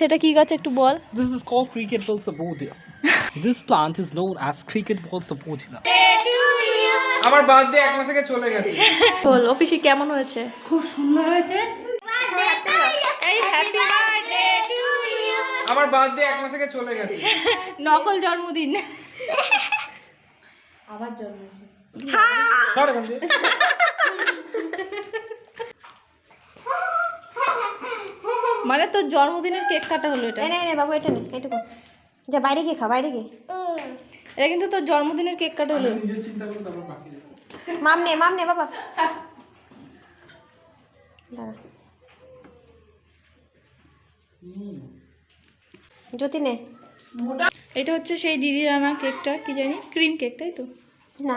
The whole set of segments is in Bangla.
লাগিয়েছে এটা কি গাছ একটু বল? This is called cricket ball sapodia. this plant is known as cricket ball sapodia. আমার বার্থডে এক মাস আগে চলে গেছে। বল অফিসে কেমন হয়েছে? খুব সুন্দর হয়েছে। এই হ্যাপি বার্থডে টু ইউ আমার বার্থডে এক মাস আগে চলে গেছে। নকল জন্মদিন। আবার জন্মেছে। সর এখান থেকে। মানে তোর জন্মদিনের কেক কাটা হলো এটা? এনে এনে বাবু এটা নে এইটুকু যা বাইরে গিয়ে খা বাইরে গিয়ে। এটা কিন্তু তোর জন্মদিনের কেক কাটা হলো। নিজের চিন্তা করো তারপর বাকি মাম নে মাম নে বাবা। দাঁড়া। জ্যোতি নে। এটা হচ্ছে সেই দিদির আনা কেকটা কি জানি? ক্রিম কেক তাই তো? না।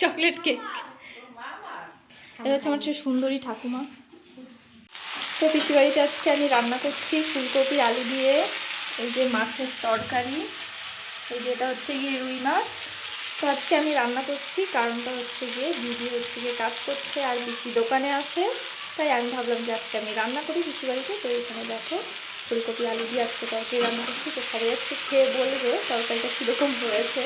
Chocolate cake. এটা হচ্ছে আমার সেই সুন্দরী ঠাকুমা। তো পিসি বাড়িতে আজকে আমি রান্না করছি। ফুলকপি, আলু দিয়ে এই যে মাছের তরকারি, এই যে এটা হচ্ছে গিয়ে রুই মাছ। তো আজকে আমি রান্না করছি, কারণটা হচ্ছে গিয়ে দিদি হচ্ছে গিয়ে কাজ করছে আর পিসি দোকানে আছে। তাই আমি ভাবলাম যে আজকে আমি রান্না করি পিসি বাড়িতে। তো এখানে দেখো ফুলকপি, আলু দিয়ে আজকে তরকারি রান্না করছি। তো সবাই আজকে খেয়ে বলবে তরকারিটা কীরকম হয়েছে।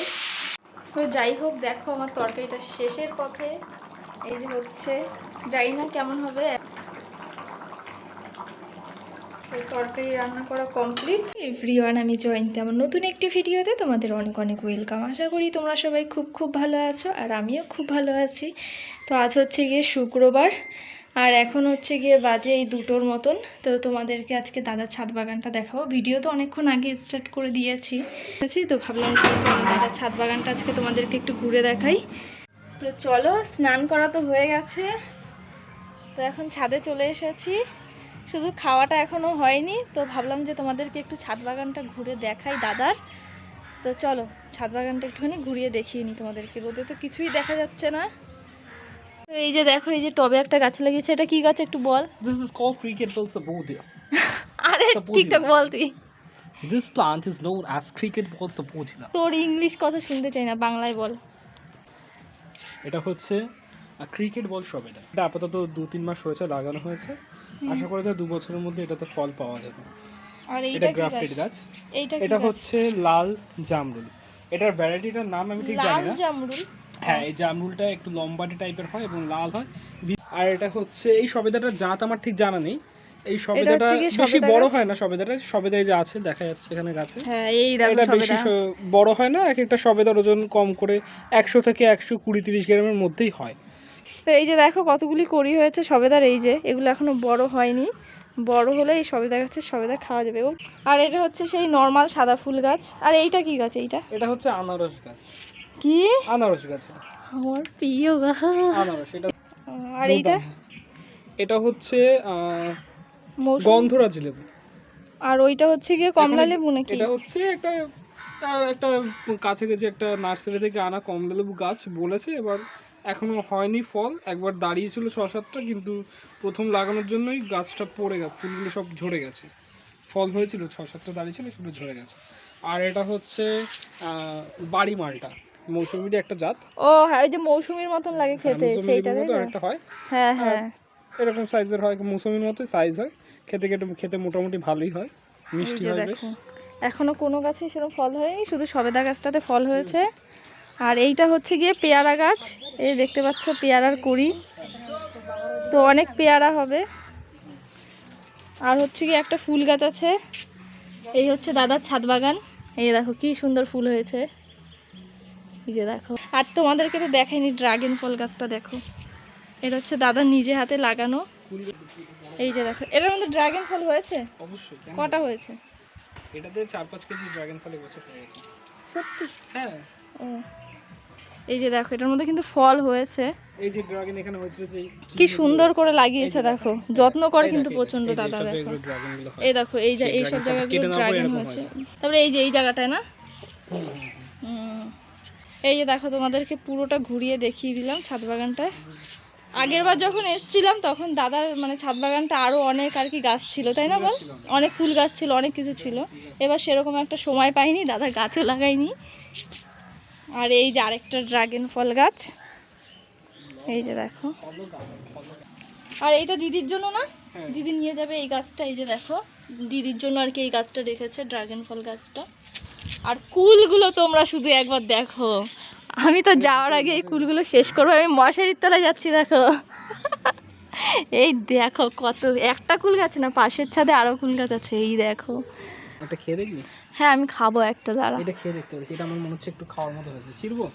তো যাই হোক, দেখো আমার তরকারিটা শেষের পথে। এই যে হচ্ছে, জানি না কেমন হবে। তো তরকারি রান্না করা কমপ্লিট এভরি ওয়ান আমি জয়ন্তী আমার নতুন একটি ভিডিওতে তোমাদের অনেক অনেক ওয়েলকাম আশা করি তোমরা সবাই খুব খুব ভালো আছো আর আমিও খুব ভালো আছি। তো আজ হচ্ছে গিয়ে শুক্রবার আর এখন হচ্ছে গিয়ে বাজে এই দুটোর মতন। তো তোমাদেরকে আজকে দাদার ছাদ বাগানটা দেখাবো। ভিডিও তো অনেকক্ষণ আগে স্টার্ট করে দিয়েছি। আছি, তো ভাবলাম দাদার ছাদ বাগানটা আজকে তোমাদেরকে একটু ঘুরে দেখাই। তো চলো, স্নান করা তো হয়ে গেছে। তো এখন ছাদে চলে এসেছি। শুধু খাওয়াটা এখনও হয়নি তো ভাবলাম যে তোমাদেরকে একটু ছাদ বাগানটা ঘুরে দেখাই দাদার। তো চলো ছাদ বাগানটা একটুখানি ঘুরিয়ে দেখিয়ে নিই তোমাদেরকে। রোদে তো কিছুই দেখা যাচ্ছে না। তো এই যে দেখো এই যে টবে একটা গাছ লাগিয়েছে এটা কি গাছ একটু বল? This is called cricket sapodia. আরে. ঠিকঠাক বল তুই। This plant is known as cricket ball sapodia. তোর ইংলিশ কথা শুনতে চাই না বাংলায় বল। এটা হচ্ছে ক্রিকেট বল সব এটা। এটা আপাতত দু তিন মাস হয়েছে লাগানো হয়েছে। আশা করা যায় দু বছরের মধ্যে এটাতে ফল পাওয়া যাবে। আর এইটা এটা গ্রাফটেড গাছ? এটা হচ্ছে লাল জামরুল। এটার ভ্যারাইটিটার নাম আমি ঠিক জানি না। জামরুল? হ্যাঁ এই জামরুলটা একটু লম্বাটে টাইপের হয় এবং লাল হয়। আর এটা হচ্ছে এই সবেদাটার জাত আমার ঠিক জানা নেই। এই সবেদাটা বেশি বড় হয় না সবেদাটা সবেদায় যে আছে দেখা যাচ্ছে এখানে গাছে। হ্যাঁ এই এটা বেশি বড় হয় না এক একটা সবেদার ওজন কম করে একশো থেকে একশো কুড়ি তিরিশ গ্রামের মধ্যেই হয়। তো এই যে দেখো কতগুলি করি হয়েছে সবেদার এই যে এগুলো এখনও বড় হয়নি। বড় হলে এই সবেদা গাছের সবেদা খাওয়া যাবে। এবং আর এটা হচ্ছে সেই নর্মাল সাদা ফুল গাছ। আর এইটা কি গাছ এইটা? এটা হচ্ছে আনারস গাছ। কি? আনারস গাছ। আমার প্রিয় গাছ। আনারস এটা আর এইটা? এটা হচ্ছে গন্ধরাজ লেবু। আর ওইটা হচ্ছে গিয়ে কমলা লেবু নাকি? এটা হচ্ছে একটা একটা কাছাকাছি একটা নার্সারি থেকে আনা কমলা লেবু গাছ বলেছে এবার এখনও হয়নি ফল একবার দাঁড়িয়েছিল ছ সাতটা কিন্তু প্রথম লাগানোর জন্যই গাছটা পড়ে গেছে ফুলগুলো সব ঝরে গেছে। ফল হয়েছিল ছ সাতটা দাঁড়িয়েছিল সেগুলো ঝরে গেছে। আর এটা হচ্ছে আহ, বাড়ি মালটা মৌসুমির একটা জাত। ও হ্যাঁ ওই যে মৌসুমীর মতন লাগে খেতে মৌসুমি সেইটা? একটা হয়। হ্যাঁ হ্যাঁ। এরকম সাইজের হয় মৌসুমির মতো সাইজ হয়। খেতে খেতে খেতে মোটামুটি ভালোই হয় এই মিষ্টি হয় বেশ। দেখো এখনও কোনো গাছে সেরকম ফল হয়নি শুধু সবেদা গাছটাতে ফল হয়েছে। আর এইটা হচ্ছে গিয়ে পেয়ারা গাছ। এই দেখতে পাচ্ছ পেয়ারার কুড়ি। তো অনেক পেয়ারা হবে। আর হচ্ছে গিয়ে একটা ফুল গাছ আছে। এই হচ্ছে দাদার ছাদ বাগান। এই দেখো কি সুন্দর ফুল হয়েছে। এই যে দেখো। আর তোমাদেরকে তো দেখাইনি ড্রাগন ফল গাছটা দেখো। এটা হচ্ছে দাদা নিজে হাতে লাগানো। এই যে দেখো এটার মধ্যে ড্রাগন ফল হয়েছে? অবশ্যই কটা হয়েছে? এটাতে চার পাঁচ কেজি ড্রাগন ফল এবছর হয়ে গেছে। সত্যি? হ্যাঁ। ও। এই যে দেখো এটার মধ্যে কিন্তু ফল হয়েছে। এই যে ড্রাগন এখানে হয়েছিল যে কি সুন্দর করে লাগিয়েছে দেখো যত্ন করে কিন্তু প্রচণ্ড দাদা দেখো। এই দেখো এই যে dragon ফল জায়গাগুলো ড্রাগন হয়েছে। তারপরে এই যে এই জায়গাটায় না। এই যে দেখো তোমাদেরকে পুরোটা ঘুরিয়ে দেখিয়ে দিলাম ছাদ বাগানটা আগের বার যখন এসছিলাম তখন দাদার মানে ছাদ বাগানটা আরও অনেক আর কি গাছ ছিল তাই না বল? অনেক ফুল গাছ ছিল অনেক কিছু ছিল। এবার সেরকম একটা সময় পাইনি দাদা গাছও লাগাইনি। আর এই যে আরেকটা ড্রাগন ফল গাছ। এই যে দেখো। আর এইটা দিদির জন্য না? হ্যাঁ। দিদি নিয়ে যাবে এই গাছটা এই যে দেখো। দিদির জন্য আর কি এই গাছটা রেখেছে ড্রাগন ফল গাছটা। আর কুলগুলো তোমরা শুধু একবার দেখো। আমি তো যাওয়ার আগে এই কুলগুলো শেষ করব আমি মশারির তলায় যাচ্ছি দেখো। এই দেখো কত একটা কুল গাছ না পাশের ছাদে আরও কুল গাছ আছে এই দেখো। এটা খেয়ে দেখবি? হ্যাঁ আমি খাব একটা দাঁড়া। এটা খেয়ে দেখতে পারিস এটা আমার মনে হচ্ছে একটু খাওয়ার মতো হয়েছে। চিরবো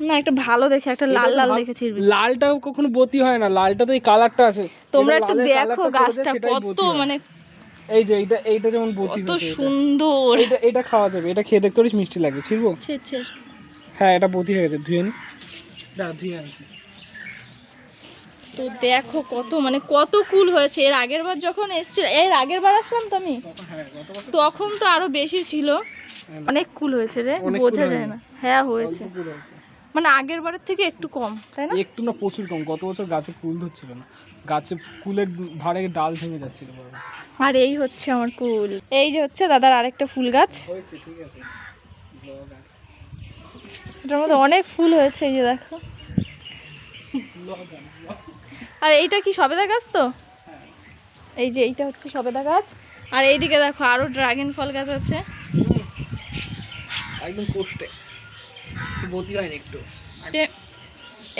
না একটা ভালো দেখে একটা লাল লাল ভাব- দেখেছি লালটা কখনো বতি হয় না লালটা তো এই কালারটা আছে। তোমরা একটু দেখো গাছটা কত মানে এই যে এইটা এইটা যেমন বতি কত সুন্দর। এটা এটা খাওয়া যাবে এটা খেয়ে দেখতে পারিস মিষ্টি লাগে ছিড়বো? ছে ছে হ্যাঁ এটা বতি হয়ে গেছে ধুয়ে নি। দাঁড়া ধুয়ে আনছি। তো দেখো কত মানে কত কুল হয়েছে। এর আগের বার যখন এসছিল এর আগের বার আসলাম তো আমি? তখন তো আরও বেশি ছিল। অনেক কুল হয়েছে রে বোঝা যায় না। হ্যাঁ হয়েছে। মানে আগের বারের থেকে একটু কম তাই না? একটু না প্রচুর কম। গত বছর গাছে কুল ধরছিল না। গাছে কুলের ভাড়ে ডাল ভেঙে যাচ্ছিল আর এই হচ্ছে আমার কুল। এই যে হচ্ছে দাদার আরেকটা ফুল গাছ। হয়েছে ঠিক আছে। এটার মধ্যে অনেক ফুল হয়েছে এই যে দেখো। আর এইটা কি সবেদা গাছ তো। এই যে এইটা হচ্ছে সবেদা গাছ। আর এইদিকে দেখো আরও ড্রাগন ফল গাছ আছে। একদম কোষ্টে বতি হয়নি একটু।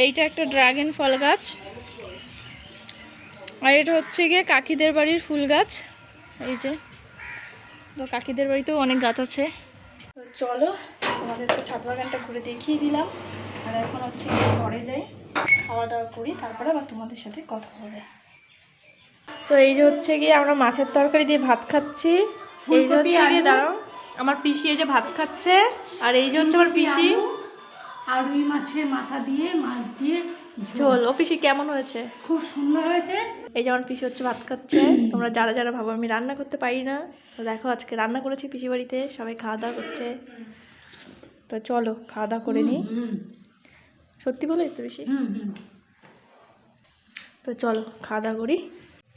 এইটা একটা ড্রাগন ফল গাছ। আর এটা হচ্ছে গিয়ে কাকিদের বাড়ির ফুল গাছ। এই যে। তো কাকিদের বাড়িতেও অনেক গাছ আছে। চলো তোমাদের তো ছাদ বাগানটা ঘুরে দেখিয়ে দিলাম। আর এখন হচ্ছে ঘরে যাই। খাওয়া দাওয়া করি তারপরে আবার তোমাদের সাথে কথা হবে। তো এই যে হচ্ছে গিয়ে আমরা মাছের তরকারি দিয়ে ভাত খাচ্ছি। এই যে হচ্ছে গিয়ে দাঁড়াও আমার পিসি এই যে ভাত খাচ্ছে আর এই যে হচ্ছে আমার পিসি। আর রুই মাছের মাথা দিয়ে মাছ দিয়ে ঝোল। ও পিসি কেমন হয়েছে? খুব সুন্দর হয়েছে। এই যে আমার পিসি হচ্ছে ভাত খাচ্ছে। তোমরা যারা যারা ভাবো আমি রান্না করতে পারি না তো দেখো আজকে রান্না করেছি পিসি বাড়িতে সবাই খাওয়া দাওয়া করছে। তো চলো খাওয়া দাওয়া করে নিই। সত্যি বলে তো হুম তো চলো খাওয়া দাওয়া করি।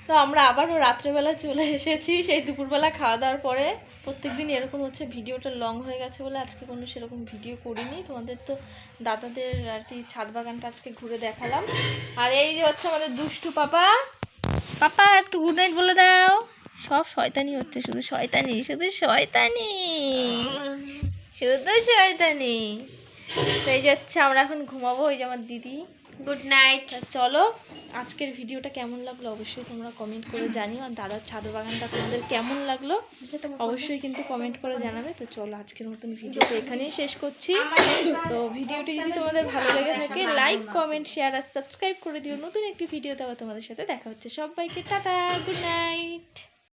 তো আমরা আবারও রাত্রেবেলা চলে এসেছি সেই দুপুরবেলা খাওয়া দাওয়ার পরে। প্রত্যেকদিন এরকম হচ্ছে ভিডিওটা লং হয়ে গেছে বলে আজকে কোনো সেরকম ভিডিও করিনি। তোমাদের তো দাদাদের আর কি ছাদ বাগানটা আজকে ঘুরে দেখালাম। আর এই যে হচ্ছে আমাদের দুষ্টু পাপা। পাপা একটু গুড নাইট বলে দাও। সব শয়তানি হচ্ছে শুধু শয়তানি শুধু শয়তানি। শুধু শয়তানি। তো এই যে হচ্ছে আমরা এখন ঘুমাবো এই যে আমার দিদি। গুড নাইট চলো আজকের ভিডিওটা কেমন লাগল অবশ্যই তোমরা কমেন্ট করে জানিও আর দাদার ছাদ বাগানটা তোমাদের কেমন লাগল অবশ্যই কিন্তু কমেন্ট করে জানাবে। তো চলো আজকের মতন ভিডিওটা এখানেই শেষ করছি। তো ভিডিওটি যদি তোমাদের ভালো লেগে থাকে লাইক কমেন্ট শেয়ার আর সাবস্ক্রাইব করে দিও। নতুন একটি ভিডিও দেওয়া তোমাদের সাথে দেখা হচ্ছে সবাইকে। Tata good night